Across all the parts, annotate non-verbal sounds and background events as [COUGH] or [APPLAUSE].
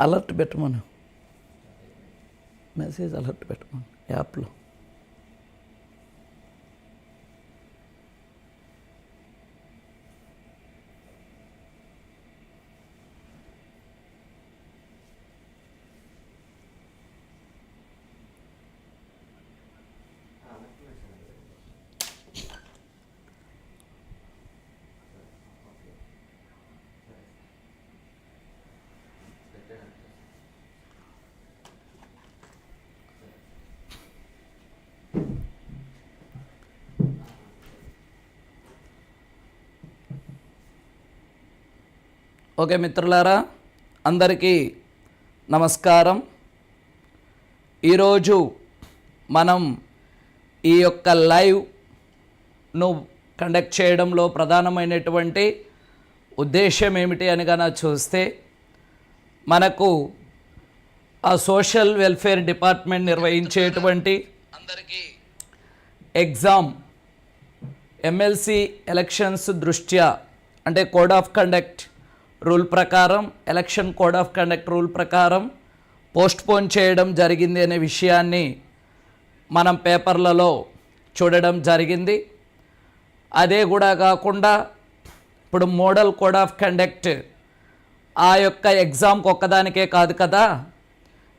Alert పెట్టమను. Message alert పెట్టమను. యాప్లో. ఓకే మిత్రులారా అందరికీ నమస్కారం. ఈరోజు మనం ఈ యొక్క లైవ్ను కండక్ట్ చేయడంలో ప్రధానమైనటువంటి ఉద్దేశం ఏమిటి అని చూస్తే మనకు ఆ సోషల్ వెల్ఫేర్ డిపార్ట్మెంట్ నిర్వహించేటువంటి అందరికీ ఎగ్జామ్ ఎమ్మెల్సీ ఎలక్షన్స్ దృష్ట్యా అంటే కోడ్ ఆఫ్ కండక్ట్ రూల్ ప్రకారం election code of conduct rule ప్రకారం పోస్ట్పోన్ చేయడం జరిగింది అనే విషయాన్ని మనం పేపర్లలో చూడడం జరిగింది. అదే కూడా కాకుండా ఇప్పుడు మోడల్ కోడ్ ఆఫ్ కండక్ట్ ఆ యొక్క ఎగ్జామ్కి ఒక్కదానికే కాదు కదా.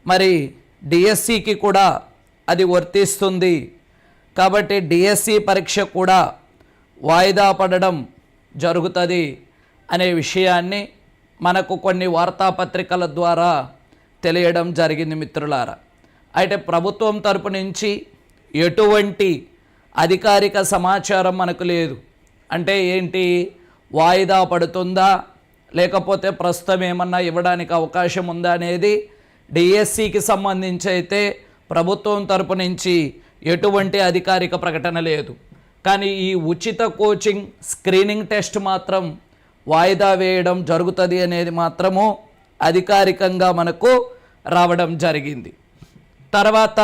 మరి డిఎస్సికి కూడా అది వర్తిస్తుంది. కాబట్టి డిఎస్సి పరీక్ష కూడా వాయిదా పడడం జరుగుతుంది. అనే విషయాన్ని మనకు కొన్ని వార్తాపత్రికల ద్వారా తెలియడం జరిగింది మిత్రులారా. అయితే ప్రభుత్వం తరపు నుంచి ఎటువంటి అధికారిక సమాచారం మనకు లేదు. అంటే ఏంటి? వాయిదా పడుతుందా? లేకపోతే ప్రస్తుతం ఏమన్నా ఇవ్వడానికి అవకాశం ఉందా అనేది డిఎస్సికి సంబంధించి అయితే ప్రభుత్వం తరపు నుంచి ఎటువంటి అధికారిక ప్రకటన లేదు. కానీ ఈ ఉచిత కోచింగ్ స్క్రీనింగ్ టెస్ట్ మాత్రం వాయిదా వేయడం జరుగుతుంది అనేది మాత్రము అధికారికంగా మనకు రావడం జరిగింది. తర్వాత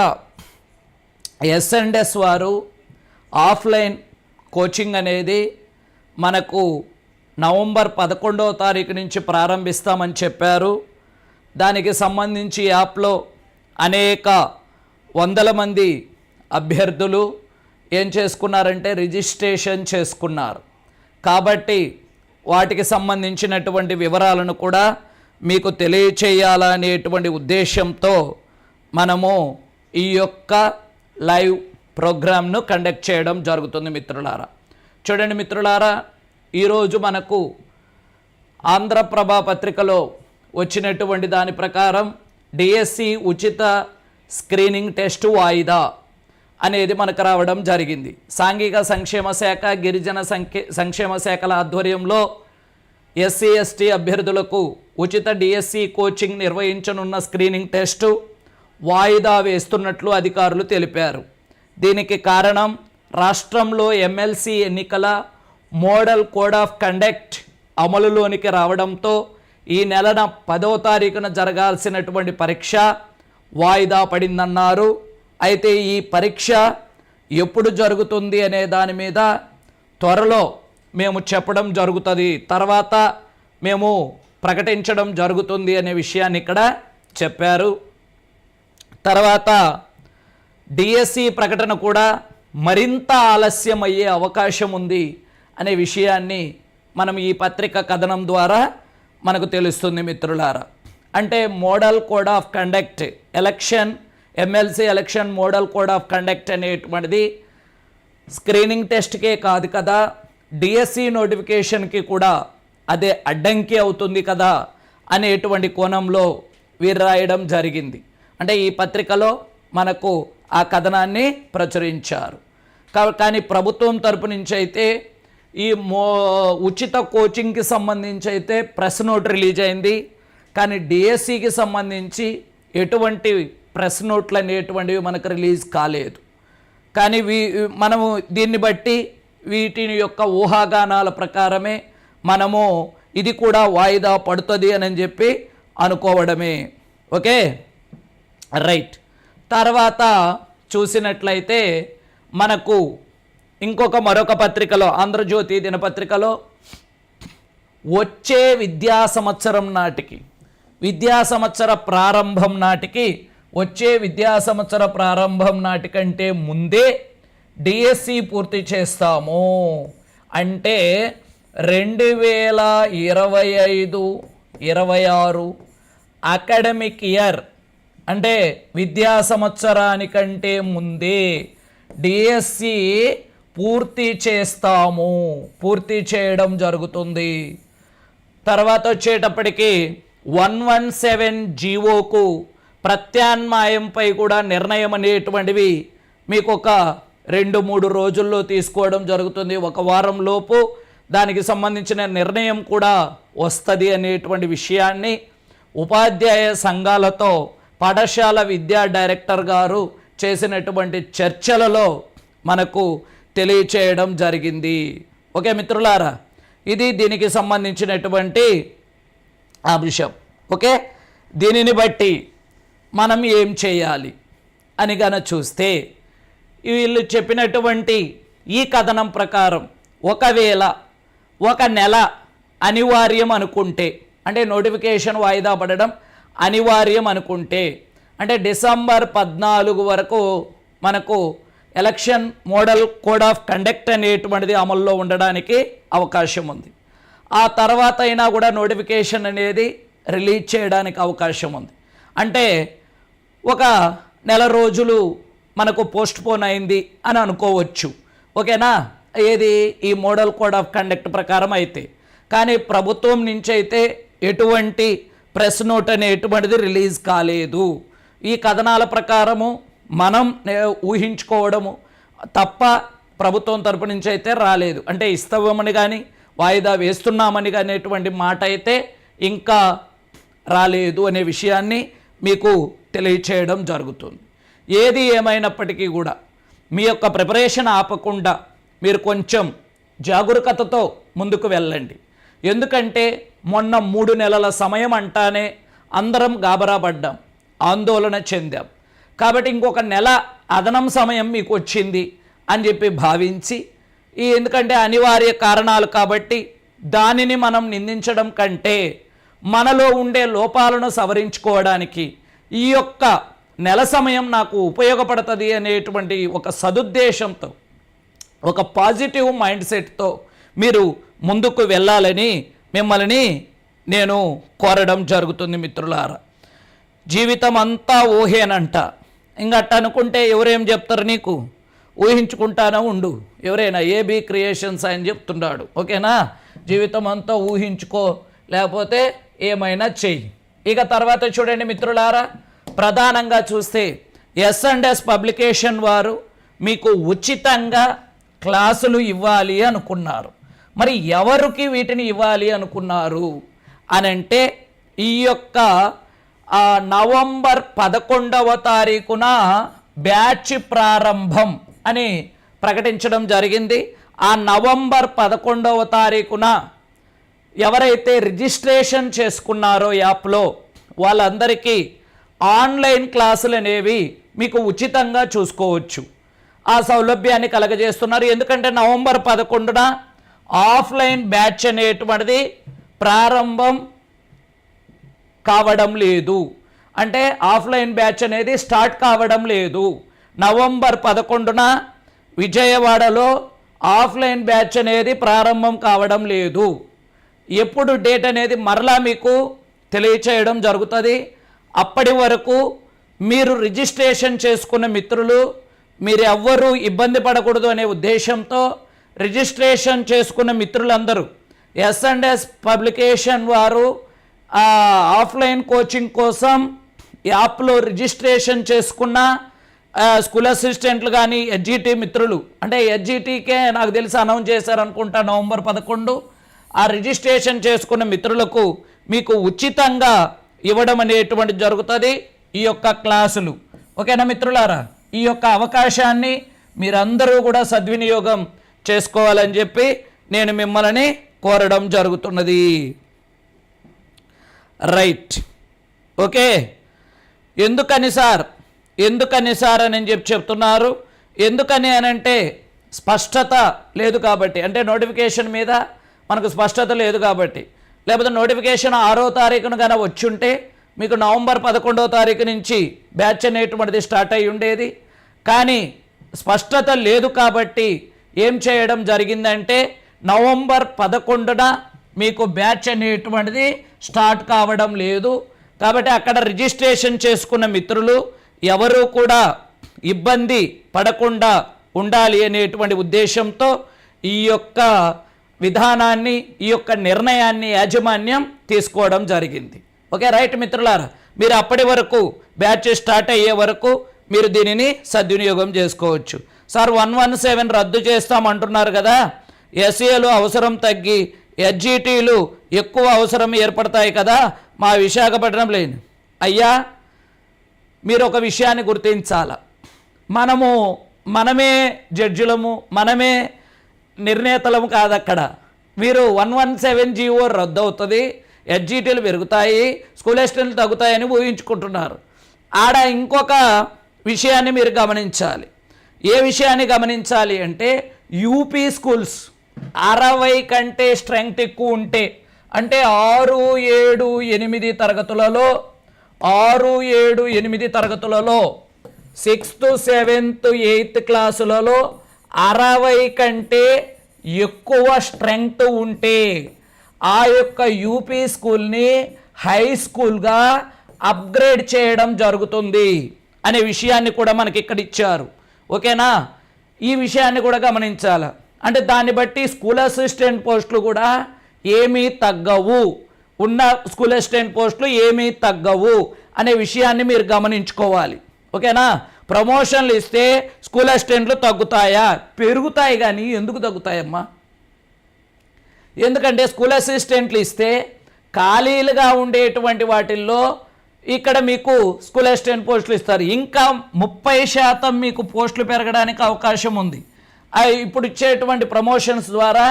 ఎస్ఎండ్ఎస్ వారు ఆఫ్లైన్ కోచింగ్ అనేది మనకు నవంబర్ పదకొండవ తారీఖు నుంచి ప్రారంభిస్తామని చెప్పారు. దానికి సంబంధించి యాప్లో అనేక వందల మంది అభ్యర్థులు ఏం చేసుకున్నారంటే రిజిస్ట్రేషన్ చేసుకున్నారు. కాబట్టి వాటికి సంబంధించినటువంటి వివరాలను కూడా మీకు తెలియచేయాలనేటువంటి ఉద్దేశంతో మనము ఈ యొక్క లైవ్ ప్రోగ్రామ్ను కండక్ట్ చేయడం జరుగుతుంది మిత్రులారా. చూడండి మిత్రులారా ఈరోజు మనకు ఆంధ్రప్రభ పత్రికలో వచ్చినటువంటి దాని ప్రకారం డిఎస్సి ఉచిత స్క్రీనింగ్ టెస్ట్ వాయిదా. అనేది మనకు రావడం జరిగింది. సాంఘిక సంక్షేమ శాఖ గిరిజన సంఖ్య సంక్షేమ శాఖల ఆధ్వర్యంలో ఎస్సీ ఎస్టీ అభ్యర్థులకు ఉచిత డిఎస్సి కోచింగ్ నిర్వహించనున్న స్క్రీనింగ్ టెస్టు వాయిదా వేస్తున్నట్లు అధికారులు తెలిపారు. దీనికి కారణం రాష్ట్రంలో ఎమ్మెల్సీ ఎన్నికల మోడల్ కోడ్ ఆఫ్ కండక్ట్ అమలులోనికి రావడంతో ఈ నెలన పదో తారీఖున జరగాల్సినటువంటి పరీక్ష వాయిదా పడిందన్నారు. అయితే ఈ పరీక్ష ఎప్పుడు జరుగుతుంది అనే దాని మీద త్వరలో మేము చెప్పడం జరుగుతుంది. తర్వాత మేము ప్రకటించడం జరుగుతుంది అనే విషయాన్ని ఇక్కడ చెప్పారు. తర్వాత డిఎస్సి ప్రకటన కూడా మరింత ఆలస్యం అయ్యే అవకాశం ఉంది అనే విషయాన్ని మనం ఈ పత్రిక కథనం ద్వారా మనకు తెలుస్తుంది మిత్రులారా. అంటే model code of conduct election MLC election model code of conduct అనేటువంటిది స్క్రీనింగ్ టెస్ట్కే కాదు కదా. డిఎస్సి నోటిఫికేషన్కి కూడా అదే అడ్డంకి అవుతుంది కదా అనేటువంటి కోణంలో వీరు రాయడం జరిగింది. అంటే ఈ పత్రికలో మనకు ఆ కథనాన్ని ప్రచురించారు. కా- కానీ ప్రభుత్వం తరపు నుంచి అయితే ఈ మో ఉచిత కోచింగ్కి సంబంధించి అయితే ప్రెస్ నోట్ రిలీజ్ అయింది. కానీ డిఎస్సికి సంబంధించి ఎటువంటి ప్రెస్ నోట్లు అనేటువంటివి మనకు రిలీజ్ కాలేదు. కానీ వీ మనము దీన్ని బట్టి వీటిని యొక్క ఊహాగానాల ప్రకారమే మనము ఇది కూడా వాయిదా పడుతుంది అని చెప్పి అనుకోవడమే. ఓకే? రైట్. తర్వాత చూసినట్లయితే మనకు ఇంకొక మరొక పత్రికలో ఆంధ్రజ్యోతి దినపత్రికలో వచ్చే విద్యా సంవత్సరం నాటికి విద్యా సంవత్సర ప్రారంభం నాటికి వచ్చే విద్యా సంవత్సర ప్రారంభం నాటికంటే ముందే డిఎస్సి పూర్తి చేస్తాము. అంటే రెండు వేల ఇరవై ఐదు ఇరవై ఆరు అకాడమిక్ ఇయర్ అంటే విద్యా సంవత్సరానికంటే ముందే డిఎస్సి పూర్తి చేస్తాము. పూర్తి చేయడం జరుగుతుంది. తర్వాత వచ్చేటప్పటికి వన్ వన్ సెవెన్ జీవోకు ప్రత్యామ్నాయంపై కూడా నిర్ణయం అనేటువంటివి మీకు ఒక రెండు మూడు రోజుల్లో తీసుకోవడం జరుగుతుంది. ఒక వారం లోపు దానికి సంబంధించిన నిర్ణయం కూడా వస్తుంది అనేటువంటి విషయాన్ని ఉపాధ్యాయ సంఘాలతో పాఠశాల విద్యా డైరెక్టర్ గారు చేసినటువంటి చర్చలలో మనకు తెలియచేయడం జరిగింది. ఓకే మిత్రులారా ఇది దీనికి సంబంధించినటువంటి అంశం ఓకే దీనిని బట్టి మనం ఏం చేయాలి అని గన చూస్తే వీళ్ళు చెప్పినటువంటి ఈ కథనం ప్రకారం ఒకవేళ ఒక నెల అనివార్యం అనుకుంటే అంటే నోటిఫికేషన్ వాయిదా పడడం అనివార్యం అనుకుంటే అంటే డిసెంబర్ పద్నాలుగు వరకు మనకు election model code of conduct అనేటువంటిది అమల్లో ఉండడానికి అవకాశం ఉంది. ఆ తర్వాత అయినా కూడా నోటిఫికేషన్ అనేది రిలీజ్ చేయడానికి అవకాశం ఉంది. అంటే ఒక నెల రోజులు మనకు పోస్ట్ పోన్ అయింది అని అనుకోవచ్చు. ఓకేనా? ఏది? ఈ మోడల్ కోడ్ ఆఫ్ కండక్ట్ ప్రకారం అయితే. కానీ ప్రభుత్వం నుంచి అయితే ఎటువంటి ప్రెస్ నోట్ అనేటువంటిది రిలీజ్ కాలేదు. ఈ కథనాల ప్రకారము మనం ఊహించుకోవడము తప్ప ప్రభుత్వం తరపు నుంచి అయితే రాలేదు. అంటే ఇస్తామని కానీ వాయిదా వేస్తున్నామని కానీ అనేటువంటి మాట అయితే ఇంకా రాలేదు అనే విషయాన్ని మీకు తెలియచేయడం జరుగుతుంది. ఏది ఏమైనప్పటికీ కూడా మీ యొక్క ప్రిపరేషన్ ఆపకుండా మీరు కొంచెం జాగరూకతతో ముందుకు వెళ్ళండి. ఎందుకంటే మొన్న మూడు నెలల సమయం అంటానే అందరం గాబరా పడ్డాం ఆందోళన చెందాం. కాబట్టి ఇంకొక నెల అదనం సమయం మీకు వచ్చింది అని చెప్పి భావించి ఈ ఎందుకంటే అనివార్య కారణాలు కాబట్టి దానిని మనం నిందించడం కంటే మనలో ఉండే లోపాలను సవరించుకోవడానికి ఈ యొక్క నెల సమయం నాకు ఉపయోగపడుతుంది అనేటువంటి ఒక సదుద్దేశంతో ఒక పాజిటివ్ మైండ్ సెట్తో మీరు ముందుకు వెళ్ళాలని మిమ్మల్ని నేను కోరడం జరుగుతుంది మిత్రులారా. జీవితం అంతా ఊహేనంట. ఇంకట్ట అనుకుంటే ఎవరేం చెప్తారు నీకు? ఊహించుకుంటానో ఉండు. ఎవరైనా ఏబీ క్రియేషన్స్ అని చెప్తున్నాడు. ఓకేనా? జీవితం అంతా ఊహించుకో. లేకపోతే ఏమైనా చెయ్యి. ఇక తర్వాత చూడండి మిత్రులారా ప్రధానంగా చూస్తే ఎస్ అండ్ ఎస్ పబ్లికేషన్ వారు మీకు ఉచితంగా క్లాసులు ఇవ్వాలి అనుకున్నారు. మరి ఎవరికి వీటిని ఇవ్వాలి అనుకున్నారు? అని అంటే ఈ యొక్క నవంబర్ పదకొండవ తారీఖున బ్యాచ్ ప్రారంభం అని ప్రకటించడం జరిగింది. ఆ నవంబర్ పదకొండవ తారీఖున ఎవరైతే రిజిస్ట్రేషన్ చేసుకున్నారో యాప్లో వాళ్ళందరికీ ఆన్లైన్ క్లాసులు అనేవి మీకు ఉచితంగా చూసుకోవచ్చు. ఆ సౌలభ్యాన్ని కలగజేస్తున్నారు. ఎందుకంటే నవంబర్ పదకొండున ఆఫ్లైన్ బ్యాచ్ అనేటువంటిది ప్రారంభం కావడం లేదు. అంటే ఆఫ్లైన్ బ్యాచ్ అనేది స్టార్ట్ కావడం లేదు. నవంబర్ పదకొండున విజయవాడలో ఆఫ్లైన్ బ్యాచ్ అనేది ప్రారంభం కావడం లేదు. ఎప్పుడు డేట్ అనేది మరలా మీకు తెలియచేయడం జరుగుతుంది. అప్పటి వరకు మీరు రిజిస్ట్రేషన్ చేసుకున్న మిత్రులు మీరు ఎవ్వరూ ఇబ్బంది పడకూడదు అనే ఉద్దేశంతో రిజిస్ట్రేషన్ చేసుకున్న మిత్రులందరూ ఎస్ అండ్ ఎస్ పబ్లికేషన్ వారు ఆఫ్లైన్ కోచింగ్ కోసం యాప్లో రిజిస్ట్రేషన్ చేసుకున్న స్కూల్ అసిస్టెంట్లు కానీ హెచ్జిటి మిత్రులు అంటే హెచ్జిటికే నాకు తెలిసి అనౌన్స్ చేశారనుకుంటా నవంబర్ పదకొండు. ఆ రిజిస్ట్రేషన్ చేసుకున్న మిత్రులకు మీకు ఉచితంగా ఇవ్వడం అనేటువంటి జరుగుతుంది ఈ యొక్క క్లాసులు. ఓకేనా మిత్రులారా? ఈ యొక్క అవకాశాన్ని మీరందరూ కూడా సద్వినియోగం చేసుకోవాలని చెప్పి నేను మిమ్మల్ని కోరడం జరుగుతున్నది. రైట్. ఓకే. ఎందుకని సార్? ఎందుకని సార్ అని చెప్పి చెప్తున్నారు? ఎందుకని అని అంటే స్పష్టత లేదు కాబట్టి అంటే నోటిఫికేషన్ మీద మనకు స్పష్టత లేదు కాబట్టి. లేకపోతే నోటిఫికేషన్ ఆరో తారీఖున కనుక వచ్చుంటే మీకు నవంబర్ పదకొండవ తారీఖు నుంచి బ్యాచ్ అనేటువంటిది స్టార్ట్ అయి ఉండేది. కానీ స్పష్టత లేదు కాబట్టి ఏం చేయడం జరిగిందంటే నవంబర్ పదకొండున మీకు బ్యాచ్ అనేటువంటిది స్టార్ట్ కావడం లేదు. కాబట్టి అక్కడ రిజిస్ట్రేషన్ చేసుకున్న మిత్రులు ఎవరూ కూడా ఇబ్బంది పడకుండా ఉండాలి అనేటువంటి ఉద్దేశంతో ఈ యొక్క విధానాన్ని ఈ యొక్క నిర్ణయాన్ని యాజమాన్యం తీసుకోవడం జరిగింది. ఓకే రైట్ మిత్రులారా? మీరు అప్పటి వరకు బ్యాచ్ స్టార్ట్ అయ్యే వరకు మీరు దీనిని సద్వినియోగం చేసుకోవచ్చు. సార్ వన్ వన్ సెవెన్ రద్దు చేస్తామంటున్నారు కదా. ఎస్ఏలు అవసరం తగ్గి ఎస్జిటీలు ఎక్కువ అవసరం ఏర్పడతాయి కదా. మా విశాఖపట్నం లేని. అయ్యా మీరు ఒక విషయాన్ని గుర్తించాల. మనము మనమే జడ్జిలము మనమే నిర్ణేతలం కాదు అక్కడ మీరు వన్ వన్ సెవెన్ జీవో రద్దు అవుతుంది ఎస్జిటీలు పెరుగుతాయి స్కూల్ ఎస్టీలు తగ్గుతాయని ఊహించుకుంటున్నారు. ఆడ ఇంకొక విషయాన్ని మీరు గమనించాలి. ఏ విషయాన్ని గమనించాలి అంటే యూపీ స్కూల్స్ అరవై కంటే స్ట్రెంగ్త్ ఎక్కువ ఉంటే అంటే ఆరు ఏడు ఎనిమిది తరగతులలో ఆరు ఏడు ఎనిమిది తరగతులలో సిక్స్త్ సెవెంత్ ఎయిత్ క్లాసులలో అరవై కంటే ఎక్కువ స్ట్రెంగ్త్ ఉంటే ఆ యొక్క యూపీ స్కూల్ని హై స్కూల్గా అప్గ్రేడ్ చేయడం జరుగుతుంది అనే విషయాన్ని కూడా మనకి ఇక్కడ ఇచ్చారు. ఓకేనా? ఈ విషయాన్ని కూడా గమనించాలి. అంటే దాన్ని బట్టి స్కూల్ అసిస్టెంట్ పోస్టులు కూడా ఏమీ తగ్గవు. ఉన్న స్కూల్ అసిస్టెంట్ పోస్టులు ఏమీ తగ్గవు అనే విషయాన్ని మీరు గమనించుకోవాలి. ఓకేనా? ప్రమోషన్లు ఇస్తే స్కూల్ అసిస్టెంట్లు తగ్గుతాయా? పెరుగుతాయి కానీ ఎందుకు తగ్గుతాయమ్మా? ఎందుకంటే స్కూల్ అసిస్టెంట్లు ఇస్తే ఖాళీలుగా ఉండేటువంటి వాటిల్లో ఇక్కడ మీకు స్కూల్ అసిస్టెంట్ పోస్టులు ఇస్తారు. ఇంకా ముప్పై శాతం మీకు పోస్టులు పెరగడానికి అవకాశం ఉంది. ఇప్పుడు ఇచ్చేటువంటి ప్రమోషన్స్ ద్వారా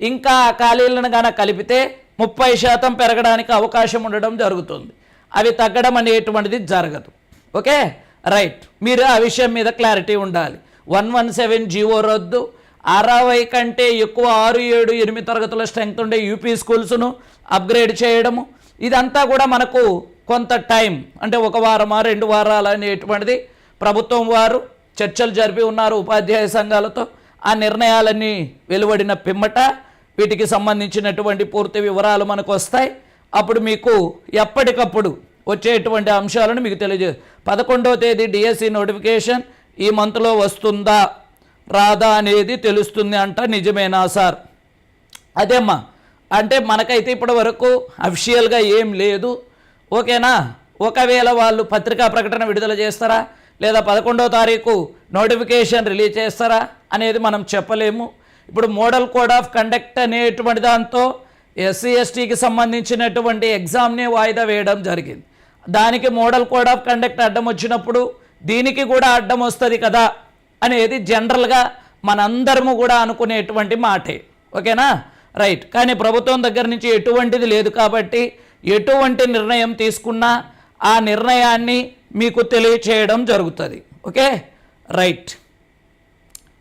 ఇంకా ఆ ఖాళీలను కనుక కలిపితే ముప్పై శాతం పెరగడానికి అవకాశం ఉండడం జరుగుతుంది. అవి తగ్గడం అనేటువంటిది జరగదు. ఓకే? రైట్ మీరు ఆ విషయం మీద క్లారిటీ ఉండాలి. వన్ వన్ సెవెన్ జీవో రద్దు. అరవై కంటే ఎక్కువ ఆరు ఏడు ఎనిమిది తరగతుల స్ట్రెంగ్త్ ఉండే యూపీ స్కూల్స్ను అప్గ్రేడ్ చేయడము. ఇదంతా కూడా మనకు కొంత టైం అంటే ఒక వారమా రెండు వారాలు అనేటువంటిది ప్రభుత్వం వారు చర్చలు జరిపి ఉన్నారు ఉపాధ్యాయ సంఘాలతో. ఆ నిర్ణయాలన్నీ వెలువడిన పిమ్మట వీటికి సంబంధించినటువంటి పూర్తి వివరాలు మనకు వస్తాయి. అప్పుడు మీకు ఎప్పటికప్పుడు వచ్చేటువంటి అంశాలను మీకు తెలియజే పదకొండవ తేదీ డిఎస్సి నోటిఫికేషన్ ఈ మంత్లో వస్తుందా రాదా అనేది తెలుస్తుంది అంట నిజమేనా సార్? అదేమ్మా అంటే మనకైతే ఇప్పటి వరకు అఫిషియల్గా ఏం లేదు. ఓకేనా? ఒకవేళ వాళ్ళు పత్రికా ప్రకటన విడుదల చేస్తారా? లేదా పదకొండవ తారీఖు నోటిఫికేషన్ రిలీజ్ చేస్తారా? అనేది మనం చెప్పలేము. ఇప్పుడు మోడల్ కోడ్ ఆఫ్ కండక్ట్ అనేటువంటి దాంతో ఎస్సీ ఎస్టీకి సంబంధించినటువంటి ఎగ్జామ్ని వాయిదా వేయడం జరిగింది. దానికి మోడల్ కోడ్ ఆఫ్ కండక్ట్ అడ్డం వచ్చినప్పుడు దీనికి కూడా అడ్డం వస్తుంది కదా అనేది జనరల్గా మనందరము కూడా అనుకునేటువంటి మాటే. ఓకేనా? రైట్. కానీ ప్రభుత్వం దగ్గర నుంచి ఎటువంటిది లేదు కాబట్టి ఎటువంటి నిర్ణయం తీసుకున్నా ఆ నిర్ణయాన్ని మీకు తెలియచేయడం జరుగుతుంది. ఓకే? రైట్.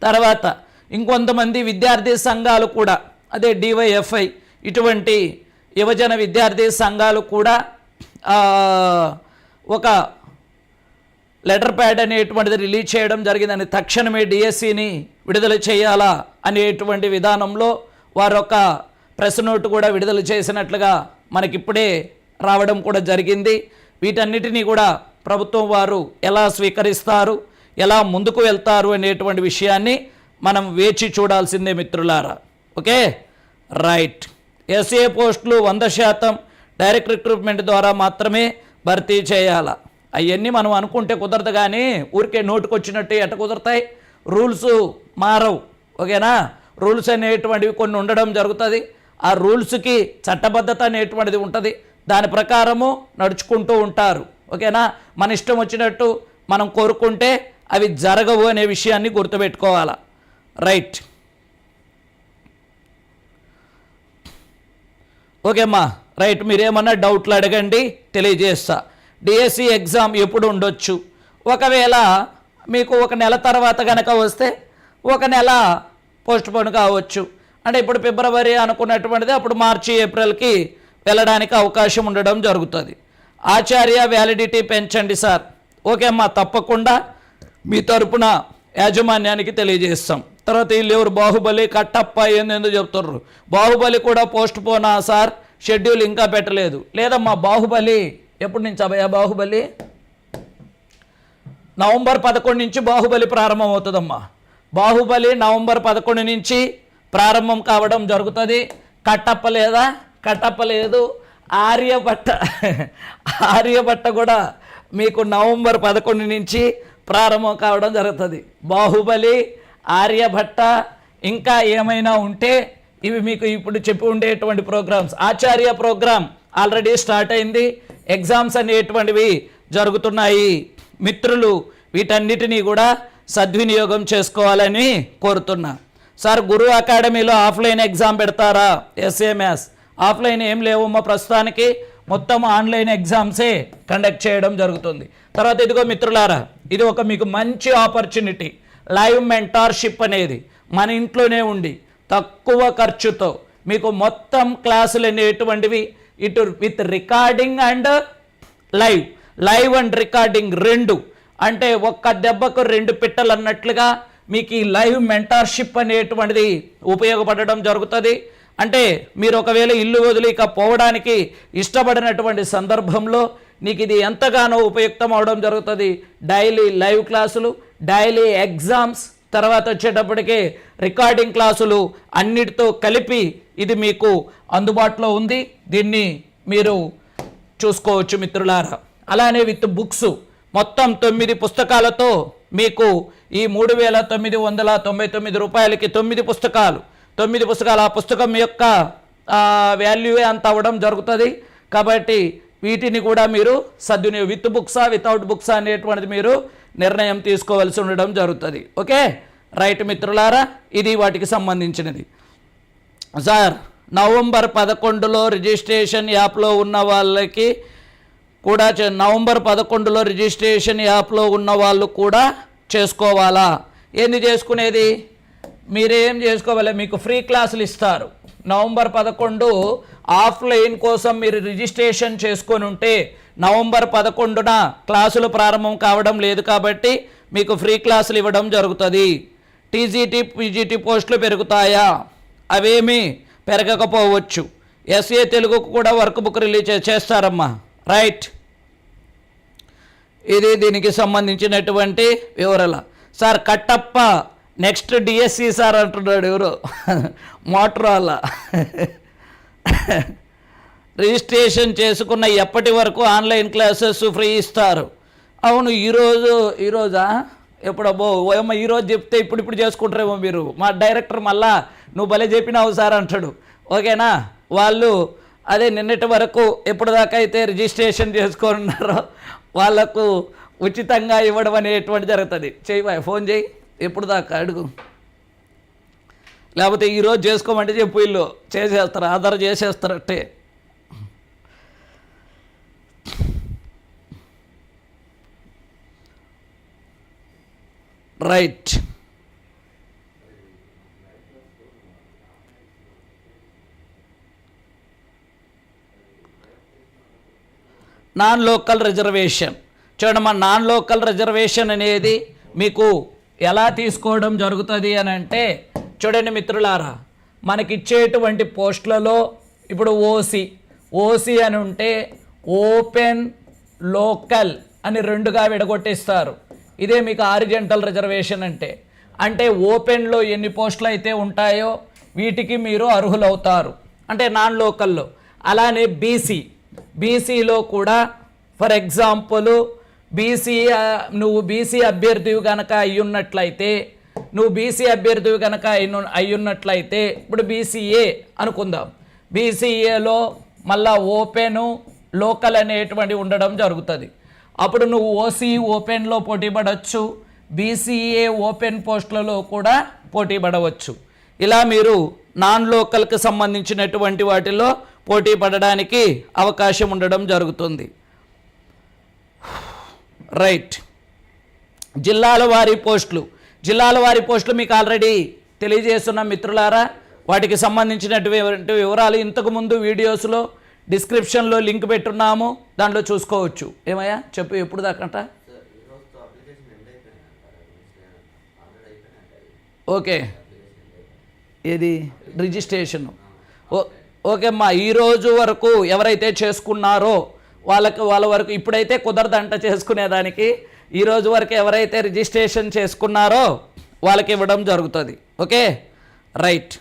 తర్వాత ఇంకొంతమంది విద్యార్థి సంఘాలు కూడా అదే డివైఎఫ్ఐ ఇటువంటి యువజన విద్యార్థి సంఘాలు కూడా ఒక లెటర్ ప్యాడ్ అనేటువంటిది రిలీజ్ చేయడం జరిగిందని తక్షణమే డిఎస్సిని విడుదల చేయాలా అనేటువంటి విధానంలో వారు ఒక ప్రెస్ నోట్ కూడా విడుదల చేసినట్లుగా మనకిప్పుడే రావడం కూడా జరిగింది. వీటన్నిటినీ కూడా ప్రభుత్వం వారు ఎలా స్వీకరిస్తారు ఎలా ముందుకు వెళ్తారు అనేటువంటి విషయాన్ని మనం వేచి చూడాల్సిందే మిత్రులారా. ఓకే? రైట్. ఎస్ఏ పోస్టులు వంద శాతం డైరెక్ట్ రిక్రూట్మెంట్ ద్వారా మాత్రమే భర్తీ చేయాలా. అవన్నీ మనం అనుకుంటే కుదరదు కానీ ఊరికే నోటుకొచ్చినట్టు ఎట ఎట్ట రూల్స్ మారవు. ఓకేనా? రూల్స్ అనేటువంటివి కొన్ని ఉండడం జరుగుతుంది. ఆ రూల్స్కి చట్టబద్ధత అనేటువంటిది ఉంటుంది. దాని ప్రకారము నడుచుకుంటూ ఉంటారు. ఓకేనా? మన ఇష్టం వచ్చినట్టు మనం కోరుకుంటే అవి జరగవు అనే విషయాన్ని గుర్తుపెట్టుకోవాలా. రైట్. ఓకేమ్మా రైట్ మీరేమన్నా డౌట్లు అడగండి తెలియజేస్తా. డిఎస్సి ఎగ్జామ్ ఎప్పుడు ఉండొచ్చు? ఒకవేళ మీకు ఒక నెల తర్వాత కనుక వస్తే ఒక నెల పోస్ట్ పోన్ కావచ్చు. అంటే ఇప్పుడు ఫిబ్రవరి అనుకున్నటువంటిది అప్పుడు మార్చి ఏప్రిల్కి వెళ్ళడానికి అవకాశం ఉండడం జరుగుతుంది. ఆచార్య వ్యాలిడిటీ పెంచండి సార్. ఓకే అమ్మా తప్పకుండా మీ తరపున యాజమాన్యానికి తెలియజేస్తాం. తర్వాత వీళ్ళు ఎవరు బాహుబలి కట్టప్ప ఏందేందో చెప్తున్నారు బాహుబలి కూడా పోస్ట్ పోనా సార్. షెడ్యూల్ ఇంకా పెట్టలేదు. లేదమ్మా బాహుబలి ఎప్పటి నుంచి అభయ బాహుబలి? నవంబర్ పదకొండు నుంచి బాహుబలి ప్రారంభం అవుతుందమ్మా బాహుబలి నవంబర్ పదకొండు నుంచి ప్రారంభం కావడం జరుగుతుంది. కట్టప్ప లేదా? కట్టప్ప లేదు. ఆర్యభట్ట ఆర్యభట్ట కూడా మీకు నవంబర్ పదకొండు నుంచి ప్రారంభం కావడం జరుగుతుంది. బాహుబలి ఆర్యభట్ట ఇంకా ఏమైనా ఉంటే ఇవి మీకు ఇప్పుడు చెప్పి ఉండేటువంటి programs. Acharya program already start అయింది. ఎగ్జామ్స్ అనేటువంటివి జరుగుతున్నాయి. మిత్రులు వీటన్నిటినీ కూడా సద్వినియోగం చేసుకోవాలని కోరుతున్నా. సార్ గురు అకాడమీలో ఆఫ్లైన్ ఎగ్జామ్ పెడతారా? ఎస్ఏఎంఎస్ ఆఫ్లైన్ ఏం లేవమ్మా ప్రస్తుతానికి. మొత్తం ఆన్లైన్ ఎగ్జామ్సే కండక్ట్ చేయడం జరుగుతుంది. తర్వాత ఇదిగో మిత్రులారా ఇది ఒక మీకు మంచి ఆపర్చునిటీ. లైవ్ మెంటార్షిప్ అనేది మన ఇంట్లోనే ఉండి తక్కువ ఖర్చుతో మీకు మొత్తం క్లాసులు అనేటువంటివి ఇటు with recording and live. Live and recording రెండు. అంటే ఒక్క దెబ్బకు రెండు పిట్టలు అన్నట్లుగా మీకు ఈ లైవ్ మెంటార్షిప్ అనేటువంటిది ఉపయోగపడడం జరుగుతుంది. అంటే మీరు ఒకవేళ ఇల్లు వదిలి ఇక పోవడానికి ఇష్టపడినటువంటి సందర్భంలో నీకు ఇది ఎంతగానో ఉపయుక్తం అవడం జరుగుతుంది. డైలీ లైవ్ క్లాసులు డైలీ ఎగ్జామ్స్ తర్వాత వచ్చేటప్పటికి రికార్డింగ్ క్లాసులు అన్నిటితో కలిపి ఇది మీకు అందుబాటులో ఉంది. దీన్ని మీరు చూసుకోవచ్చు మిత్రులారా. అలానే విత్ బుక్స్. మొత్తం తొమ్మిది పుస్తకాలతో మీకు ఈ మూడు వేల తొమ్మిది వందల తొంభై తొమ్మిది రూపాయలకి తొమ్మిది పుస్తకాలు. తొమ్మిది పుస్తకాలు ఆ పుస్తకం యొక్క వాల్యూవే అంత అవ్వడం జరుగుతుంది. కాబట్టి వీటిని కూడా మీరు సద్వినియోగ విత్ బుక్సా వితౌట్ బుక్సా అనేటువంటిది మీరు నిర్ణయం తీసుకోవాల్సి ఉండడం జరుగుతుంది. ఓకే? రైట్ మిత్రులారా ఇది వాటికి సంబంధించినది. సార్ నవంబర్ పదకొండులో రిజిస్ట్రేషన్ యాప్లో ఉన్న వాళ్ళకి కూడా చే- నవంబర్ పదకొండులో రిజిస్ట్రేషన్ యాప్లో ఉన్న వాళ్ళు కూడా చేసుకోవాలా? ఏంది చేసుకునేది? మీరేం చేసుకోవాలి? మీకు ఫ్రీ క్లాసులు ఇస్తారు. నవంబర్ పదకొండు ఆఫ్లైన్ కోసం మీరు రిజిస్ట్రేషన్ చేసుకొని ఉంటే నవంబర్ పదకొండున క్లాసులు ప్రారంభం కావడం లేదు కాబట్టి మీకు ఫ్రీ క్లాసులు ఇవ్వడం జరుగుతుంది. టీజీటీ పీజీటీ పోస్టులు పెరుగుతాయా? అవేమీ పెరగకపోవచ్చు. ఎస్ఏ తెలుగుకు కూడా వర్క్ బుక్ రిలీజ్ చేస్తారమ్మా. రైట్. ఇది దీనికి సంబంధించినటువంటి వివరాల. Sir Kattappa next DSC sir అంటున్నాడు ఎవరు? [LAUGHS] మోటరోలా? [LAUGHS] రిజిస్ట్రేషన్ చేసుకున్న ఎప్పటి వరకు ఆన్లైన్ క్లాసెస్ ఫ్రీ ఇస్తారు? అవును ఈరోజు ఈరోజా ఎప్పుడబ్బో ఏమో ఈరోజు చెప్తే ఇప్పుడు ఇప్పుడు చేసుకుంటారేమో మీరు. మా డైరెక్టర్ మళ్ళా నువ్వు భలే చెప్పినావు సార్ అంటాడు. ఓకేనా? వాళ్ళు అదే నిన్నటి వరకు ఎప్పుడు దాకా అయితే రిజిస్ట్రేషన్ చేసుకున్నారో వాళ్ళకు ఉచితంగా ఇవ్వడం అనేటువంటి జరుగుతుంది. చెయ్యి ఫోన్ చేయి ఎప్పుడు దాకా? అడుగు. లేకపోతే ఈరోజు చేసుకోమంటే చెప్పు వీళ్ళు చేసేస్తారు? ఆధార్ చేసేస్తారట్టే. రైట్. Non local reservation. చూడండి మా నాన్ లోకల్ రిజర్వేషన్ అనేది మీకు ఎలా తీసుకోవడం జరుగుతుంది అని అంటే చూడండి మిత్రులారా మనకిచ్చేటువంటి పోస్టులలో ఇప్పుడు ఓసీ ఓసీ అని ఉంటే ఓపెన్ లోకల్ అని రెండుగా విడగొట్టిస్తారు. ఇదే మీకు ఆరిజెంటల్ రిజర్వేషన్ అంటే. అంటే ఓపెన్లో ఎన్ని పోస్టులు అయితే ఉంటాయో వీటికి మీరు అర్హులవుతారు. అంటే నాన్ లోకల్లో. అలానే బీసీ. బీసీలో కూడా ఫర్ ఎగ్జాంపుల్ బీసీ నువ్వు బీసీ అభ్యర్థివి కనుక అయ్యున్నట్లయితే నువ్వు బీసీ అభ్యర్థివి కనుక అయిన అయ్యున్నట్లయితే ఇప్పుడు బీసీఏ అనుకుందాం. బీసీఏలో మళ్ళా ఓపెను లోకల్ అనేటువంటి ఉండడం జరుగుతుంది. అప్పుడు నువ్వు ఓసీ ఓపెన్లో పోటీ పడవచ్చు బీసీఏ ఓపెన్ పోస్టులలో కూడా పోటీ పడవచ్చు ఇలా మీరు నాన్ లోకల్కి సంబంధించినటువంటి వాటిలో పోటీ పడడానికి అవకాశం ఉండడం జరుగుతుంది. రైట్. జిల్లాల వారి పోస్టులు. జిల్లాల వారి పోస్టులు మీకు ఆల్రెడీ తెలియజేస్తున్న మిత్రులారా వాటికి సంబంధించినటువంటి వివరాలు ఇంతకుముందు వీడియోస్లో డిస్క్రిప్షన్లో లింక్ పెట్టున్నాము దాంట్లో చూసుకోవచ్చు. ఏమయ్యా? చెప్పు ఎప్పుడు దాకంట? ఓకే. ఏది? రిజిస్ట్రేషన్. ఓ ఓకే అమ్మా ఈరోజు వరకు ఎవరైతే చేసుకున్నారో వాళ్ళకి వాళ్ళ వరకు ఇప్పుడైతే కుదరదంట చేసుకునేదానికి. ఈ రోజు వరకు ఎవరైతే రిజిస్ట్రేషన్ చేసుకున్నారో వాళ్ళకి ఇవ్వడం జరుగుతుంది. ఓకే? రైట్.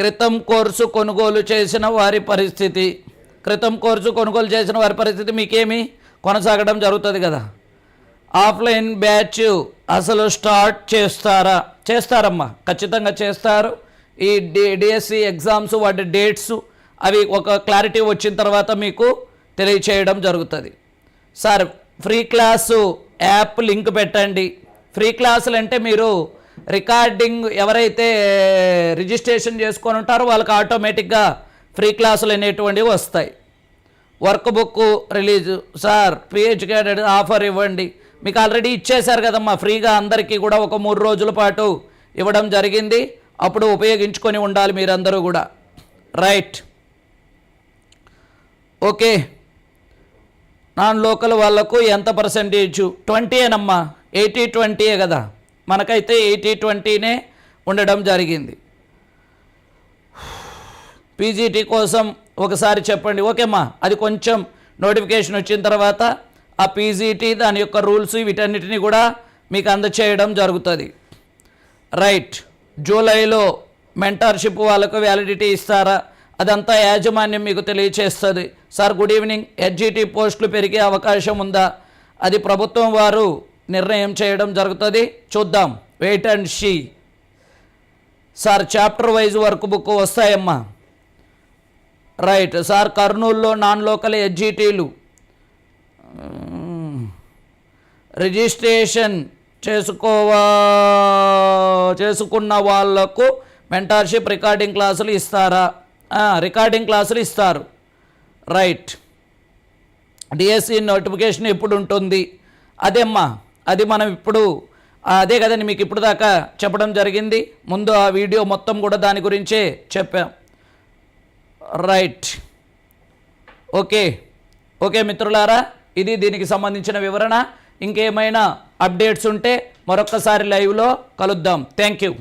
క్రితం కోర్సు కొనుగోలు చేసిన వారి పరిస్థితి. క్రితం కోర్సు కొనుగోలు చేసిన వారి పరిస్థితి మీకేమి? కొనసాగడం జరుగుతుంది కదా. ఆఫ్లైన్ బ్యాచ్ అసలు స్టార్ట్ చేస్తారా? చేస్తారమ్మా. ఖచ్చితంగా చేస్తారు. ఈ డి డిఎస్సి ఎగ్జామ్స్ వాటి డేట్స్ అవి ఒక క్లారిటీ వచ్చిన తర్వాత మీకు తెలియచేయడం జరుగుతుంది. Sir free class app link పెట్టండి. ఫ్రీ క్లాసులు అంటే మీరు రికార్డింగ్ ఎవరైతే రిజిస్ట్రేషన్ చేసుకొని ఉంటారో వాళ్ళకి ఆటోమేటిక్గా ఫ్రీ క్లాసులు అనేటువంటివి వస్తాయి. Work book release. Sir free educated offer ఇవ్వండి. మీకు ఆల్రెడీ ఇచ్చేశారు కదమ్మా ఫ్రీగా అందరికీ కూడా ఒక మూడు రోజుల పాటు ఇవ్వడం జరిగింది. అప్పుడు ఉపయోగించుకొని ఉండాలి మీరందరూ కూడా. రైట్. ఓకే. నాన్ లోకల్ వాళ్ళకు ఎంత పర్సంటేజ్? ట్వంటీయేనమ్మా. ఎయిటీ ట్వంటీయే కదా. మనకైతే ఎయిటీ ట్వంటీనే ఉండడం జరిగింది. పీజీటీ కోసం ఒకసారి చెప్పండి. ఓకేమ్మా అది కొంచెం నోటిఫికేషన్ వచ్చిన తర్వాత ఆ పీజీటీ దాని యొక్క రూల్స్ వీటన్నిటిని కూడా మీకు అందచేయడం జరుగుతుంది. రైట్ జూలైలో మెంటార్షిప్ వాళ్ళకు వ్యాలిడిటీ ఇస్తారా? అదంతా యాజమాన్యం మీకు తెలియచేస్తుంది. Sir good evening. హెచ్జిటి పోస్టులు పెరిగే అవకాశం ఉందా? అది ప్రభుత్వం వారు నిర్ణయం చేయడం జరుగుతుంది. చూద్దాం. Wait and see sir chapter wise work book వస్తాయమ్మా. Right sir కర్నూలులో నాన్ లోకల్ ఎడ్జిటీలు రిజిస్ట్రేషన్ చేసుకోవా చేసుకున్న వాళ్ళకు మెంటార్షిప్ రికార్డింగ్ క్లాసులు ఇస్తారా? రికార్డింగ్ క్లాసులు ఇస్తారు. రైట్ డిఎస్సి నోటిఫికేషన్ ఎప్పుడు ఉంటుంది. అదేమ్మా. అది మనం ఇప్పుడు అదే కదండి మీకు ఇప్పుడు దాకా చెప్పడం జరిగింది. ముందు ఆ వీడియో మొత్తం కూడా దాని గురించే చెప్పాం. రైట్. ఓకే. ఓకే మిత్రులారా ఇది దీనికి సంబంధించిన వివరణ. ఇంకేమైనా అప్డేట్స్ ఉంటే మరొక్కసారి లైవ్లో కలుద్దాం. Thank you.